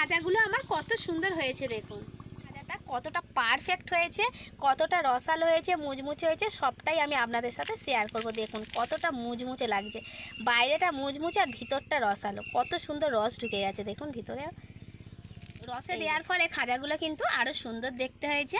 খাজাগুলো আমার কত সুন্দর হয়েছে দেখুন। খাজাটা কতটা পারফেক্ট হয়েছে কতটা রসাল হয়েছে মুচমুচে হয়েছে সবটাই আমি আপনাদের সাথে শেয়ার করব। দেখুন কতটা মুচমুচে লাগছে। বাইরেটা মুচমুচে আর ভিতরটা রসালো। কত সুন্দর রস ঢুকে গেছে দেখুন ভিতরে। রসে দেওয়ার ফলে খাজাগুলো কিন্তু আরও সুন্দর দেখতে হয়েছে।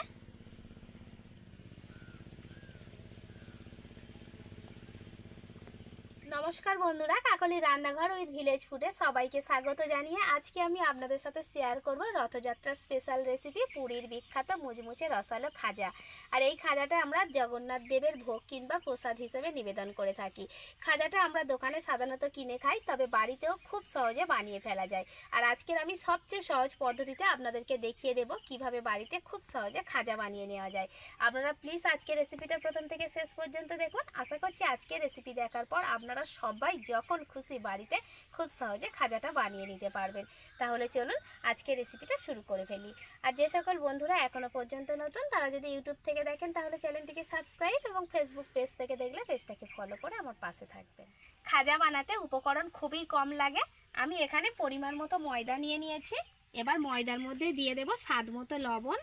নমস্কার বন্ধুরা, কাকলি রান্নাঘর উইথ ভিলেজ ফুডে সবাইকে স্বাগত জানিয়ে আজকে আমি আপনাদের সাথে শেয়ার করব রথযাত্রার স্পেশাল রেসিপি পুরীর বিখ্যাত মুচমুচে রসালো খাজা। আর এই খাজাটা আমরা জগন্নাথ দেবের ভোগ কিংবা প্রসাদ হিসেবে নিবেদন করে থাকি। খাজাটা আমরা দোকানে সাধারণত কিনে খাই, তবে বাড়িতেও খুব সহজে বানিয়ে ফেলা যায়। আর আজকের আমি সবচেয়ে সহজ পদ্ধতিতে আপনাদেরকে দেখিয়ে দেব কীভাবে বাড়িতে খুব সহজে খাজা বানিয়ে নেওয়া যায়। আপনারা প্লিজ আজকে রেসিপিটা প্রথম থেকে শেষ পর্যন্ত দেখুন। আশা করছি আজকে রেসিপি দেখার পর আপনারা সবাই যখন খুশি বাড়িতে খুব সহজে খাজাটা বানিয়ে নিতে পারবেন। তাহলে চলুন আজকে রেসিপিটা শুরু করে ফেলি। আর যে সকল বন্ধুরা এখনও পর্যন্ত নতুন, তারা যদি ইউটিউব থেকে দেখেন, তাহলে চ্যানেলটিকে সাবস্ক্রাইব এবং ফেসবুক পেজ থেকে দেখলে পেজটাকে ফলো করে আমার পাশে থাকবেন। খাজা বানাতে উপকরণ খুবই কম লাগে। আমি এখানে পরিমাণ মতো ময়দা নিয়ে নিয়েছি। এবার ময়দার মধ্যে দিয়ে দেব স্বাদ মতো লবণ।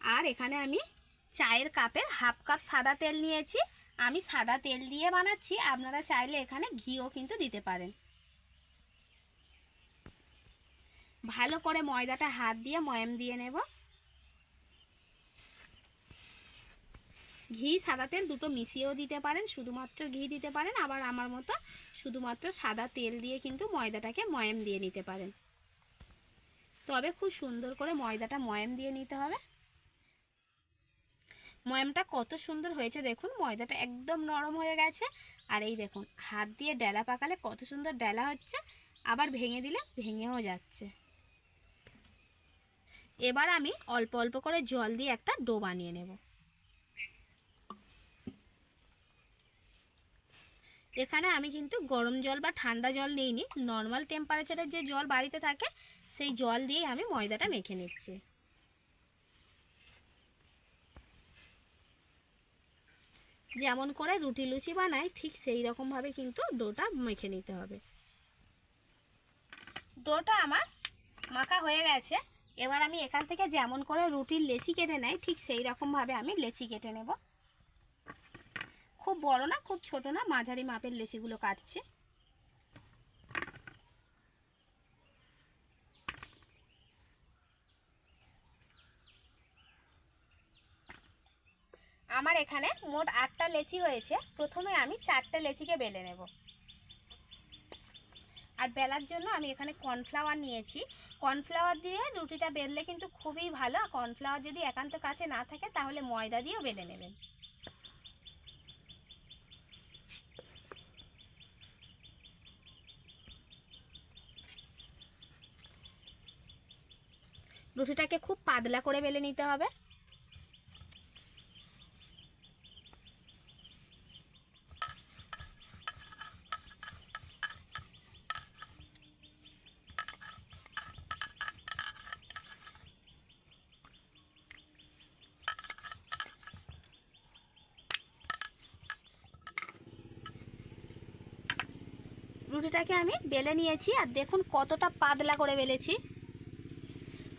আর এখানে আমি চায়ের কাপের হাফ কাপ সাদা তেল নিয়েছি। আমি সাদা তেল দিয়ে বানাচ্ছি, আপনারা চাইলে এখানে ঘিও কিন্তু দিতে পারেন। ভালো করে ময়দাটা হাত দিয়ে ময়াম দিয়ে নেব। ঘি, সাদা তেল দুটো মিশিয়েও দিতে পারেন, শুধুমাত্র ঘি দিতে পারেন, আবার আমার মতো শুধুমাত্র সাদা তেল দিয়ে কিন্তু ময়দাটাকে ময়াম দিয়ে নিতে পারেন। তবে খুব সুন্দর করে ময়দাটা ময়াম দিয়ে নিতে হবে। ময়ামটা কত সুন্দর হয়েছে দেখুন, ময়দাটা একদম নরম হয়ে গেছে। আর এই দেখুন, হাত দিয়ে ডেলা পাকালে কত সুন্দর ডেলা হচ্ছে, আবার ভেঙে দিলে ভেঙেও যাচ্ছে। এবার আমি অল্প অল্প করে জল দিয়ে একটা ডো বানিয়ে নেব। এখানে আমি কিন্তু গরম জল বা ঠান্ডা জল নিইনি, নর্মাল টেম্পারেচারের যে জল বাড়িতে থাকে, সেই জল দিয়েই আমি ময়দাটা মেখে নিচ্ছি। যেমন করে রুটি লুচি বানাই, ঠিক সেই রকমভাবে কিন্তু ডোটা মেখে নিতে হবে। ডোটা আমার মাখা হয়ে গেছে। এবার আমি এখান থেকে যেমন করে রুটির লেচি কেটে নেয় ঠিক সেই রকমভাবে আমি লেচি কেটে নেব। খুব বড় না, খুব ছোট না, মাঝারি মাপের লেচিগুলো কাটছি। আমার এখানে মোট আটটা লেচি হয়েছে। প্রথমে আমি চারটে লেচিকে বেলে নেব। আর বেলার জন্য আমি এখানে কর্নফ্লাওয়ার নিয়েছি। কর্নফ্লাওয়ার দিয়ে রুটিটা বেললে কিন্তু খুবই ভালো। আর কর্নফ্লাওয়ার যদি একান্ত কাছে না থাকে, তাহলে ময়দা দিয়েও বেলে নেবেন। রুটিটাকে খুব পাতলা করে বেলে নিতে হবে। রুটিটাকে আমি বেলে নিয়েছি আর দেখুন কতটা পাতলা করে বেলেছি।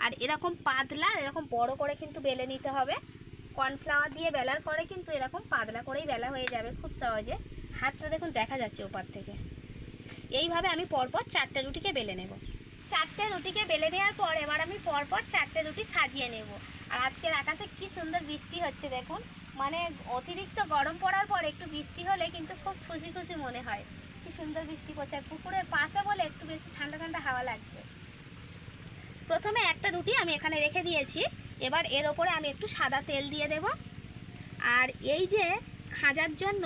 আর এরকম পাতলা এরকম বড় করে কিন্তু বেলে নিতে হবে। কর্নফ্লাওয়ার দিয়ে বেলার পরে কিন্তু এরকম পাতলা করেই বেলা হয়ে যাবে খুব সহজে। হাতটা দেখুন দেখা যাচ্ছে ওপার থেকে। এইভাবে আমি পরপর চারটে রুটিকে বেলে নেব। চারটে রুটিকে বেলে নেওয়ার পর এবার আমি পরপর চারটে রুটি সাজিয়ে নেব। আর আজকের আকাশে কি সুন্দর বৃষ্টি হচ্ছে দেখুন। মানে অতিরিক্ত গরম পড়ার পর একটু বৃষ্টি হলে কিন্তু খুব খুশি খুশি মনে হয়। কি সুন্দর বৃষ্টি পড়ছে, আর পুকুরের পাশে বলে একটু বেশি ঠান্ডা ঠান্ডা হাওয়া লাগছে। প্রথমে একটা রুটি আমি এখানে রেখে দিয়েছি, এবার এর ওপরে আমি একটু সাদা তেল দিয়ে দেব। আর এই যে খাজার জন্য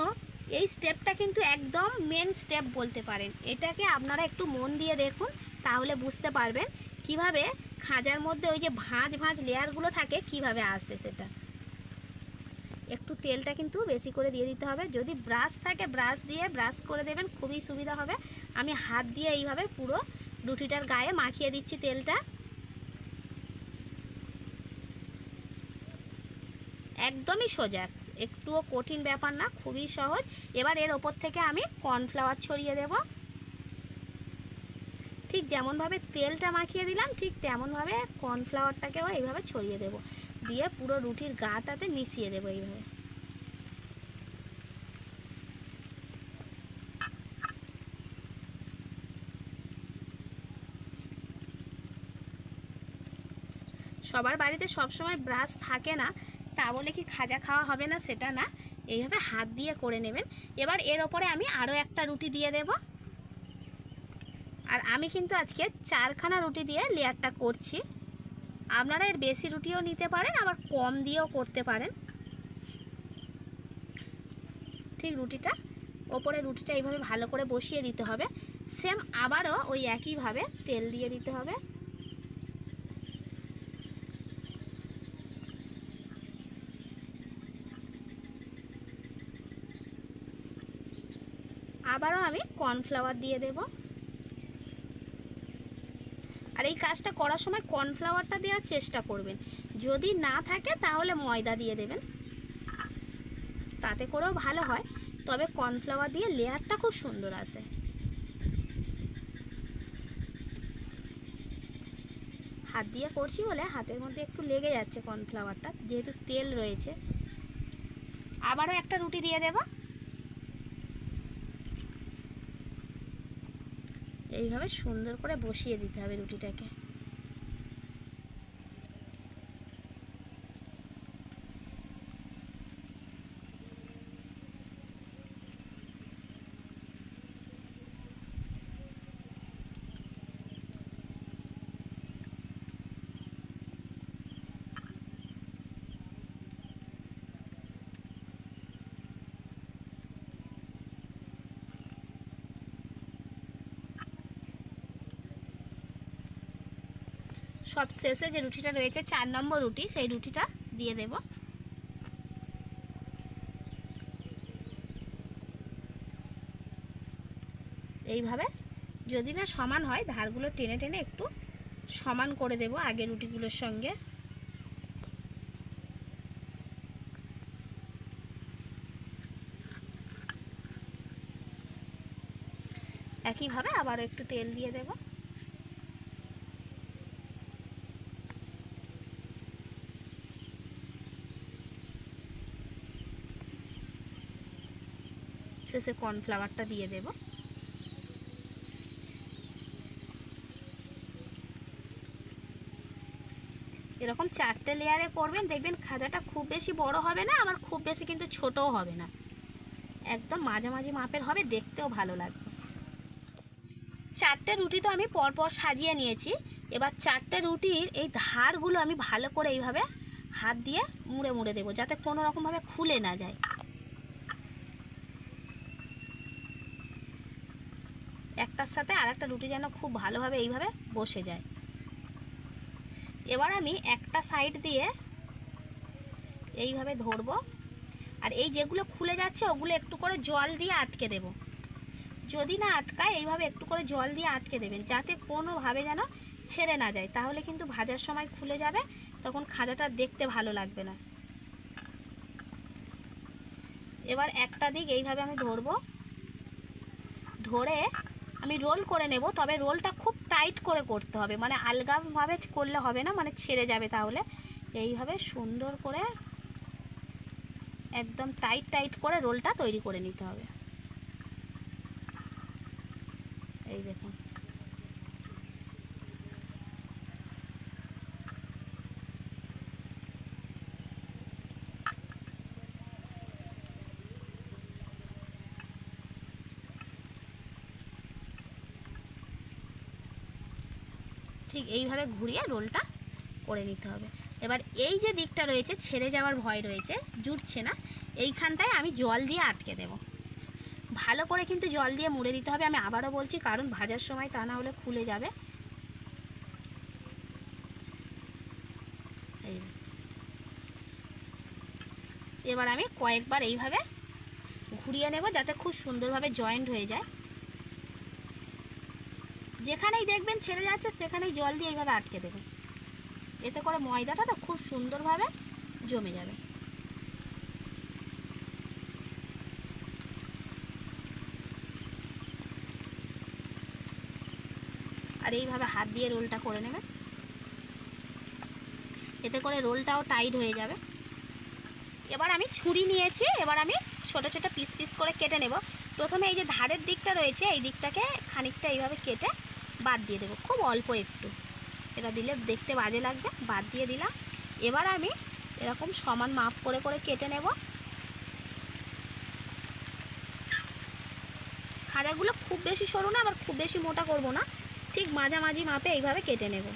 এই স্টেপটা কিন্তু একদম মেন স্টেপ বলতে পারেন। এটাকে আপনারা একটু মন দিয়ে দেখুন, তাহলে বুঝতে পারবেন কীভাবে খাজার মধ্যে ওই যে ভাঁজ ভাঁজ লেয়ারগুলো থাকে, কীভাবে আসে সেটা। একটু তেলটা কিন্তু বেশি করে দিয়ে দিতে হবে। যদি ব্রাশ থাকে, ব্রাশ দিয়ে ব্রাশ করে দেবেন, খুবই সুবিধা হবে। আমি হাত দিয়ে এইভাবে পুরো রুটিটার গায়ে মাখিয়ে দিচ্ছি তেলটা। একদমই সোজা, একটুও কঠিন ব্যাপার না, খুবই সহজ। এবার এর ওপর থেকে আমি কর্নফ্লাওয়ার ছড়িয়ে দেব। ঠিক যেমনভাবে তেলটা মাখিয়ে দিলাম, ঠিক তেমনভাবে কর্নফ্লাওয়ারটাকেও এইভাবে ছড়িয়ে দেব। দিয়ে পুরো রুটির গাটাতে মিশিয়ে দেবো এইভাবে। সবার বাড়িতে সবসময় ব্রাশ থাকে না, তা বলে কি খাজা খাওয়া হবে না সেটা না। এইভাবে হাত দিয়ে করে নেবেন। এবার এর ওপরে আমি আরও একটা রুটি দিয়ে দেব। আর আমি কিন্তু আজকে চারখানা রুটি দিয়ে লেয়ারটা করছি। আপনারা এর বেশি রুটিও নিতে পারেন, আবার কম দিয়েও করতে পারেন। ঠিক রুটিটা, ওপরে রুটিটা এইভাবে ভালো করে বসিয়ে দিতে হবে। সেম আবারও ওই একইভাবে তেল দিয়ে দিতে হবে। আবারও আমি কর্নফ্লাওয়ার দিয়ে দেব। এই কাজটা করার সময় কর্নফ্লাওয়ারটা দেওয়ার চেষ্টা করবেন। যদি না থাকে তাহলে ময়দা দিয়ে দেবেন। তাতে করেও ভালো হয়। তবে কর্নফ্লাওয়ার দিয়ে লেয়ারটা খুব সুন্দর আসে হাত দিয়ে করছি বলে হাতের মধ্যে একটু লেগে যাচ্ছে কর্নফ্লাওয়ারটা। যেহেতু তেল রয়েছে। আবারও একটা রুটি দিয়ে দেবো। এইভাবে সুন্দর করে বসিয়ে দিতে হবে রুটিটাকে। সব শেষে যে রুটিটা রয়েছে, চার নম্বর রুটি, সেই রুটিটা দিয়ে দেব। এইভাবে যদি না সমান হয়, ধারগুলো টেনে টেনে একটু সমান করে দেব আগে রুটিগুলোর সঙ্গে। একইভাবে আবারও একটু তেল দিয়ে দেবো। শেষে কর্নফ্লাওয়ারটা দিয়ে দেব। এরকম চারটে লেয়ারে করবেন, দেখবেন খাজাটা খুব বেশি বড় হবে না, আবার খুব বেশি কিন্তু ছোটও হবে না। একদম মাঝামাঝি মাপের হবে, দেখতেও ভালো লাগবে। চারটে রুটি তো আমি পরপর সাজিয়ে নিয়েছি। এবার চারটে রুটির এই ধারগুলো আমি ভালো করে এইভাবে হাত দিয়ে মুড়ে মুড়ে দেবো, যাতে কোনো রকমভাবে খুলে না যায়। একটার সাথে আর একটা রুটি যেন খুব ভালোভাবে এইভাবে বসে যায়। এবার আমি একটা সাইড দিয়ে এইভাবে ধরবো। আর এই যেগুলো খুলে যাচ্ছে, ওগুলো একটু করে জল দিয়ে আটকে দেব। যদি না আটকায়, এইভাবে একটু করে জল দিয়ে আটকে দেবেন, যাতে কোনোভাবে যেন ছেড়ে না যায়। তাহলে কিন্তু ভাজার সময় খুলে যাবে, তখন খাজাটা দেখতে ভালো লাগবে না। এবার একটা দিক এইভাবে আমি ধরবো। ধরে আমি রোল করে নেব, তবে রোলটা খুব টাইট করে করতে হবে। মানে আলগাভাবে করলে হবে না মানে ছেড়ে যাবে তাহলে। এইভাবে সুন্দর করে একদম টাইট টাইট করে রোলটা তৈরি করে নিতে হবে এই দেখুন ঠিক এইভাবে ঘুরিয়ে রোলটা করে নিতে হবে। এবার এই যে দিকটা রয়েছে, ছেড়ে যাওয়ার ভয় রয়েছে, জুটছে না। এইখানটায় আমি জল দিয়ে আটকে দেব। ভালো করে কিন্তু জল দিয়ে মুড়ে দিতে হবে। আমি আবারও বলছি, কারণ ভাজার সময় তা না হলে খুলে যাবে। এবার আমি কয়েকবার এইভাবে ঘুরিয়ে নেব যাতে খুব সুন্দরভাবে জয়েন্ট হয়ে যায়। যেখানেই দেখবেন ছেড়ে যাচ্ছে, সেখানেই জল দিয়ে এইভাবে আটকে দেবেন। এতে করে ময়দাটা তো খুব সুন্দরভাবে জমে যাবে। আর এইভাবে হাত দিয়ে রোলটা করে নেবেন। এতে করে রোলটাও টাইট হয়ে যাবে। এবার আমি ছুরি নিয়েছি, এবার আমি ছোট ছোট পিস পিস করে কেটে নেব। প্রথমে এই যে ধারের দিকটা রয়েছে, এই দিকটাকে খানিকটা এইভাবে কেটে বাদ দিয়ে দেবো, খুব অল্প একটু। এটা দিলে দেখতে বাজে লাগবে, বাদ দিয়ে দিলাম। এবার আমি এরকম সমান মাপ করে করে কেটে নেব। খাজাগুলো খুব বেশি সরু না, আবার খুব বেশি মোটা করব না। ঠিক মাঝামাঝি মাপে এইভাবে কেটে নেব।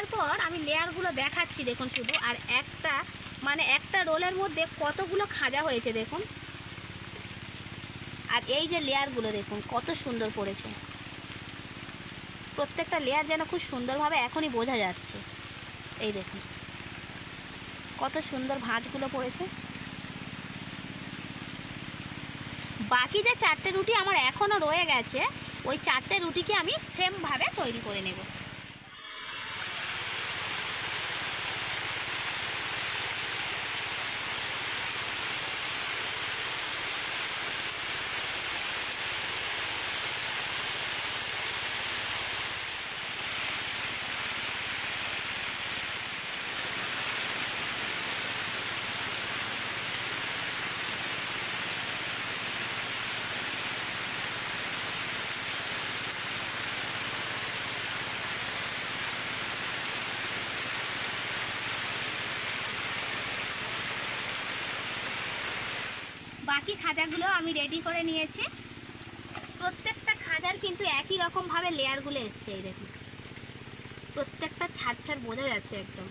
কাটার পর আমি লেয়ারগুলো দেখাচ্ছি দেখুন শুধু, আর একটা মানে একটা রোলের মধ্যে কতগুলো খাঁজা হয়েছে দেখুন। আর এই যে লেয়ারগুলো দেখুন, কত সুন্দর পড়েছে। প্রত্যেকটা লেয়ার যেন খুব সুন্দরভাবে এখনই বোঝা যাচ্ছে। এই দেখুন, কত সুন্দর ভাঁজগুলো পড়েছে। বাকি যে চারটে রুটি আমার এখনও রয়ে গেছে, ওই চারটে রুটিকে আমি সেমভাবে তৈরি করে নেব। বাকি খাজাগুলো আমি রেডি করে নিয়েছি। প্রত্যেকটা খাজার কিন্তু একই রকমভাবে লেয়ারগুলো এসছে, এই দেখুন। প্রত্যেকটা ছাড় ছাড় বোঝা যাচ্ছে একদম।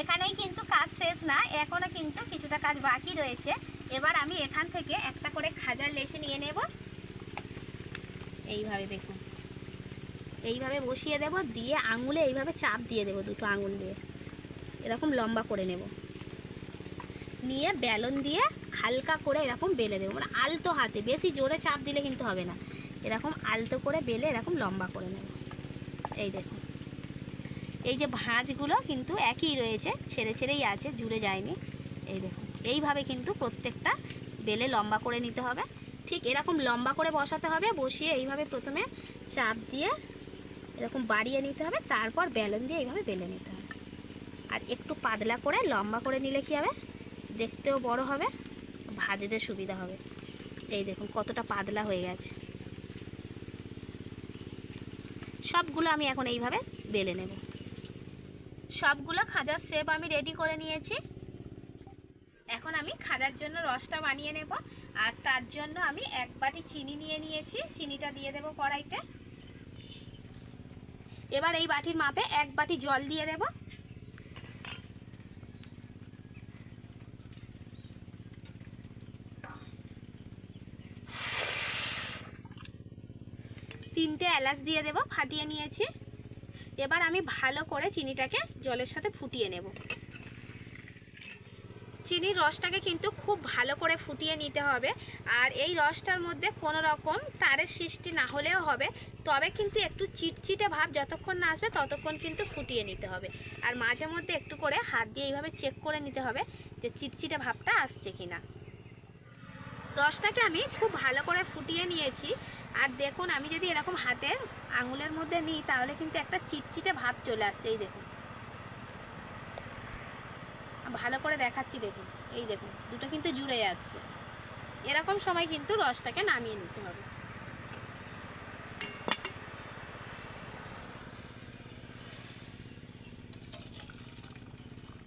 এখানেই কিন্তু কাজ শেষ না এখনও কিন্তু কিছুটা কাজ বাকি রয়েছে। এবার আমি এখান থেকে একটা করে খাজার লেসে নিয়ে নেব। এইভাবে দেখুন। এইভাবে বসিয়ে দেব, দিয়ে আঙুলে এইভাবে চাপ দিয়ে দেব দুটো আঙুল দিয়ে। এরকম লম্বা করে নেব। নিয়ে বেলন দিয়ে হালকা করে এরকম বেলে দেবো। মানে আলতো হাতে, বেশি জোরে চাপ দিলে কিন্তু হবে না। এরকম আলতো করে বেলে এরকম লম্বা করে নেব। এই দেখুন এই যে ভাঁজগুলো কিন্তু একই রয়েছে, ছেড়ে ছেড়েই আছে, জুড়ে যায়নি। এই দেখুন এইভাবে কিন্তু প্রত্যেকটা বেলে লম্বা করে নিতে হবে। ঠিক এরকম লম্বা করে বসাতে হবে, বসিয়ে এইভাবে প্রথমে চাপ দিয়ে এরকম বাড়িয়ে নিতে হবে, তারপর বেলন দিয়ে এইভাবে বেলে নিতে হবে। আর একটু পাতলা করে লম্বা করে নিলে কী হবে? দেখতেও বড় হবে, ভাজতে সুবিধা হবে। এই দেখুন, কতটা পাতলা হয়ে গেছে। সবগুলো আমি এখন এইভাবে বেলে নেব। সবগুলো খাজার শেপ আমি রেডি করে নিয়েছি। এখন আমি খাজার জন্য রসটা বানিয়ে নেব, আর তার জন্য আমি এক বাটি চিনি নিয়ে নিয়েছি। চিনিটা দিয়ে দেব কড়াইতে। এবার এই বাটির মাপে এক বাটি জল দিয়ে দেবো। তিনটে এলাচ দিয়ে দেব, ফাটিয়ে নিয়েছি। এবার আমি ভালো করে চিনিটাকে জলের সাথে ফুটিয়ে নেব। চিনির রসটাকে কিন্তু খুব ভালো করে ফুটিয়ে নিতে হবে। আর এই রসটার মধ্যে কোনো রকম তারের সৃষ্টি না হলেও হবে। তবে কিন্তু একটু চিটচিটে ভাব যতক্ষণ না আসবে ততক্ষণ কিন্তু ফুটিয়ে নিতে হবে। আর মাঝে মধ্যে একটু করে হাত দিয়ে এইভাবে চেক করে নিতে হবে যে চিটচিটে ভাবটা আসছে কিনা। রসটাকে আমি খুব ভালো করে ফুটিয়ে নিয়েছি। আর দেখুন, আমি যদি এরকম হাতে আঙুলের মধ্যে নিই, তাহলে কিন্তু একটা চিটচিটে ভাব চলে আসছে এই দেখুন। ভালো করে দেখাচ্ছি, দেখুন। এই দেখুন, দুটো কিন্তু জুড়ে যাচ্ছে। এরকম সময় কিন্তু রসটাকে নামিয়ে নিতে হবে।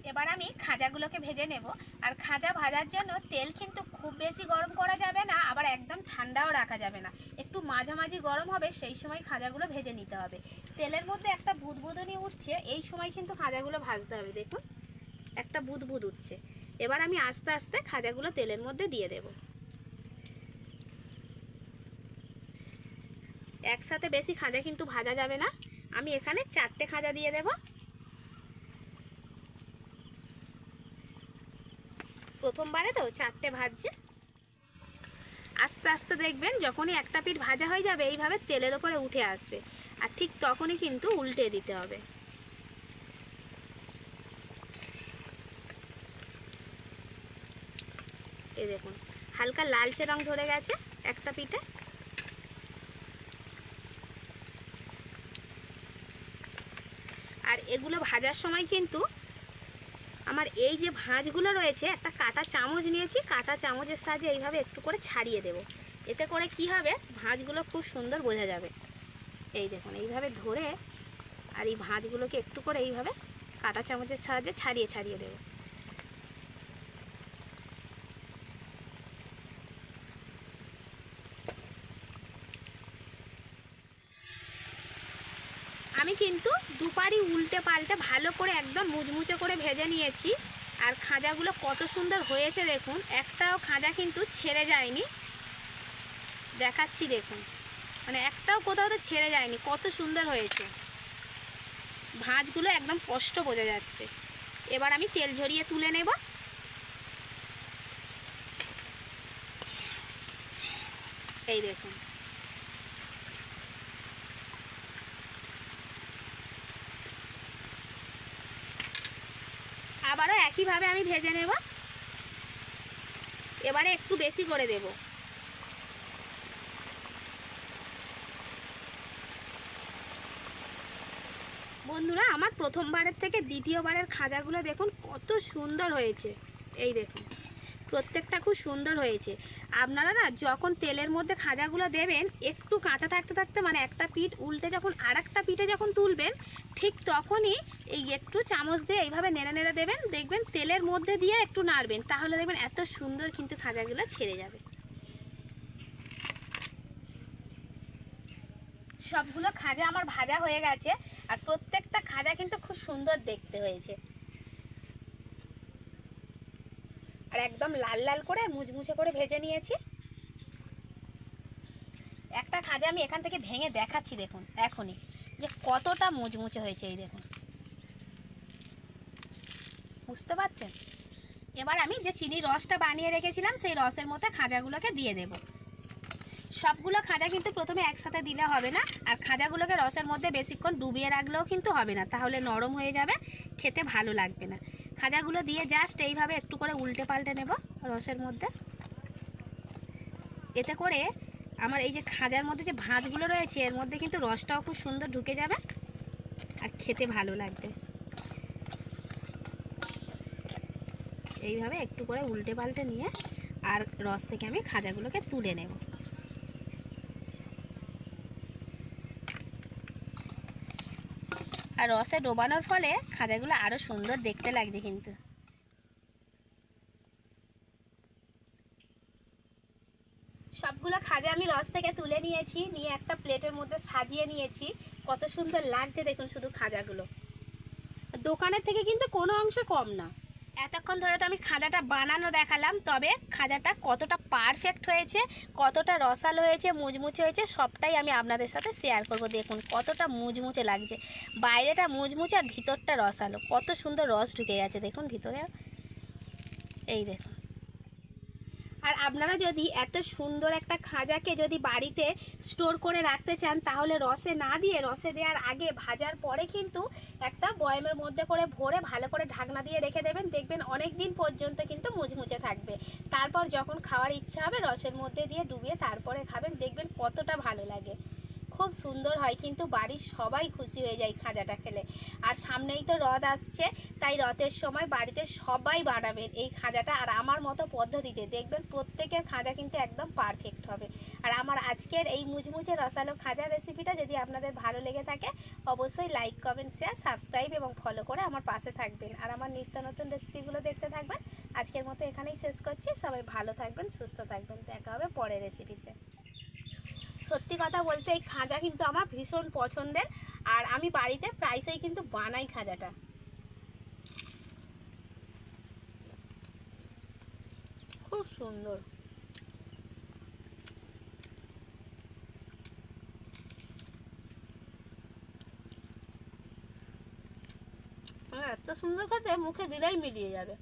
এবার আমি খাজাগুলোকে ভেজে নেব। আর খাজা ভাজার জন্য তেল কিন্তু খুব বেশি গরম করা যাবে না, আবার একদম ঠান্ডাও রাখা যাবে না। একটু মাঝামাঝি গরম হবে, সেই সময় খাজাগুলো ভেজে নিতে হবে। তেলের মধ্যে একটা বুদবুদনি উঠছে, এই সময় কিন্তু খাজাগুলো ভাজতে হবে, দেখুন। একটা বুদবুদ উঠছে। এবার আমি আস্তে আস্তে খাজাগুলো তেলের মধ্যে দিয়ে দেব। একসাথে বেশি খাজা কিন্তু ভাজা যাবে না। আমি এখানে চারটে খাজা দিয়ে দেব। প্রথমবারে তো? চারটে ভাজছে। আস্তে আস্তে দেখবেন যখনই একটা পিঠ ভাজা হয়ে যাবে, এইভাবে তেলের ওপরে উঠে আসবে। আর ঠিক তখনই কিন্তু উল্টে দিতে হবে। এই দেখুন, হালকা লালচে রং ধরে গেছে একটা পিঠে। আর এগুলো ভাজার সময় কিন্তু আমার এই যে ভাঁজগুলো রয়েছে, একটা কাটা চামচ নিয়েছি, কাটা চামচের সাহায্যে এইভাবে একটু করে ছাড়িয়ে দেব। এতে করে কি হবে? ভাঁজগুলো খুব সুন্দর বোঝা যাবে। এই দেখুন, এইভাবে ধরে আর এই ভাঁজগুলোকে একটু করে এইভাবে কাটা চামচের সাহায্যে ছাড়িয়ে ছাড়িয়ে দেবো আমি কিন্তু দুপারি উল্টে পাল্টে ভালো করে একদম মুচমুচে করে ভেজে নিয়েছি। আর খাঁজাগুলো কত সুন্দর হয়েছে দেখুন, একটাও খাঁজা কিন্তু ছেড়ে যায়নি। দেখাচ্ছি দেখুন মানে একটাও কোথাও তো ছেড়ে যায়নি, কত সুন্দর হয়েছে। ভাঁজগুলো একদম স্পষ্ট বোঝা যাচ্ছে। এবার আমি তেল ঝরিয়ে তুলে নেব। এই দেখুন আবারও একইভাবে আমি ভেজে নেব। এবারে একটু বেশি করে দেব। বন্ধুরা, আমার প্রথমবারের থেকে দ্বিতীয়বারের খাজাগুলো দেখুন কত সুন্দর হয়েছে। এই দেখুন, প্রত্যেকটা খুব সুন্দর হয়েছে। আপনারা না, যখন তেলের মধ্যে খাজাগুলো দেবেন, একটু কাঁচা থাকতে থাকতে মানে একটা পিঠ উল্টে যখন আর একটা পিঠে যখন তুলবেন, ঠিক তখনই এই একটু চামচ দিয়ে এইভাবে নেড়ে নেড়ে দেবেন, দেখবেন তেলের মধ্যে দিয়ে একটু নাড়বেন, তাহলে দেখবেন এত সুন্দর কিন্তু খাজাগুলো ছেড়ে যাবে। সবগুলো খাজা আমার ভাজা হয়ে গেছে, আর প্রত্যেকটা খাজা কিন্তু খুব সুন্দর দেখতে হয়েছে। আর একদম লাল লাল করে মুচমুচে করে ভেজে নিয়েছি। একটা খাজা আমি এখান থেকে ভেঙে দেখাচ্ছি, দেখুন, এখনই, যে কতটা মুচমুচে হয়েছে এই দেখুন। বুঝতে পারছেন? এবার আমি যে চিনির রসটা বানিয়ে রেখেছিলাম, সেই রসের মধ্যে খাজাগুলোকে দিয়ে দেব। সবগুলো খাজা কিন্তু প্রথমে একসাথে দিলে হবে না, আর খাজাগুলোকে রসের মধ্যে বেশিক্ষণ ডুবিয়ে রাখলেও কিন্তু হবে না, তাহলে নরম হয়ে যাবে, খেতে ভালো লাগবে না। খাজাগুলো দিয়ে জাস্ট এইভাবে একটু করে উল্টে পাল্টে নেব রসের মধ্যে। এতে করে আমার এই যে খাজার মধ্যে যে ভাঁজগুলো রয়েছে, এর মধ্যে কিন্তু রসটাও খুব সুন্দর ঢুকে যাবে, আর খেতে ভালো লাগবে। এইভাবে একটু করে উল্টে পাল্টে নিয়ে আর রস থেকে আমি খাজাগুলোকে তুলে নেব। আর রসে ডোবানোর ফলে খাজাগুলো আরও সুন্দর দেখতে লাগছে কিন্তু। সবগুলো খাজা আমি রস থেকে তুলে নিয়েছি, নিয়ে একটা প্লেটের মধ্যে সাজিয়ে নিয়েছি। কত সুন্দর লাগছে দেখুন শুধু খাজাগুলো। দোকানের থেকে কিন্তু কোনো অংশে কম না। এতক্ষণ ধরে তো আমি খাঁজাটা বানানো দেখালাম, তবে খাঁজাটা কতটা পারফেক্ট হয়েছে, কতটা রসাল হয়েছে, মুচমুচে হয়েছে, সবটাই আমি আপনাদের সাথে শেয়ার করব। দেখুন, কতটা মুচমুচে লাগছে। বাইরেটা মুচমুচে আর ভিতরটা রসালো। কত সুন্দর রস ঢুকে গেছে, দেখুন ভিতরে। এই দেখুন। আর আপনারা যদি এত সুন্দর একটা খাজাকে যদি বাড়িতে স্টোর করে রাখতে চান, তাহলে রসে না দিয়ে, রসে দেওয়ার আগে ভাজার পরে কিন্তু একটা বয়মের মধ্যে করে ভরে ভালো করে ঢাকনা দিয়ে রেখে দেবেন। দেখবেন অনেক দিন পর্যন্ত কিন্তু মুচমুচে থাকবে। তারপর যখন খাওয়ার ইচ্ছা হবে, রসের মধ্যে দিয়ে ডুবিয়ে তারপরে খাবেন। দেখবেন কতটা ভালো লাগে। খুব সুন্দর হয়, কিন্তু বাড়ির সবাই খুশি হয়ে যায় খাজাটা খেলে। আর সামনেই তো রথ আসছে, তাই রথের সময় বাড়িতে সবাই বানাবেন এই খাজাটা আর আমার মতো পদ্ধতিতে। দেখবেন প্রত্যেকের খাজা কিন্তু একদম পারফেক্ট হবে। আর আমার আজকের এই মুচমুচে রসালো খাজা রেসিপিটা যদি আপনাদের ভালো লেগে থাকে, অবশ্যই লাইক কমেন্ট শেয়ার সাবস্ক্রাইব এবং ফলো করে আমার পাশে থাকবেন। আর আমার নিত্য নতুন রেসিপিগুলো দেখতে থাকবেন। আজকের মতো এখানেই শেষ করছি। সবাই ভালো থাকবেন, সুস্থ থাকবেন। দেখা হবে পরের রেসিপিতে সত্যি কথা বলতে এই খাজা কিন্তু আমার ভীষণ পছন্দের। আর আমি বাড়িতে প্রায়শই কিন্তু বানাই খাজাটা। খুব সুন্দর। এত সুন্দর খেতে মুখে দিলেই মিলিয়ে যাবে।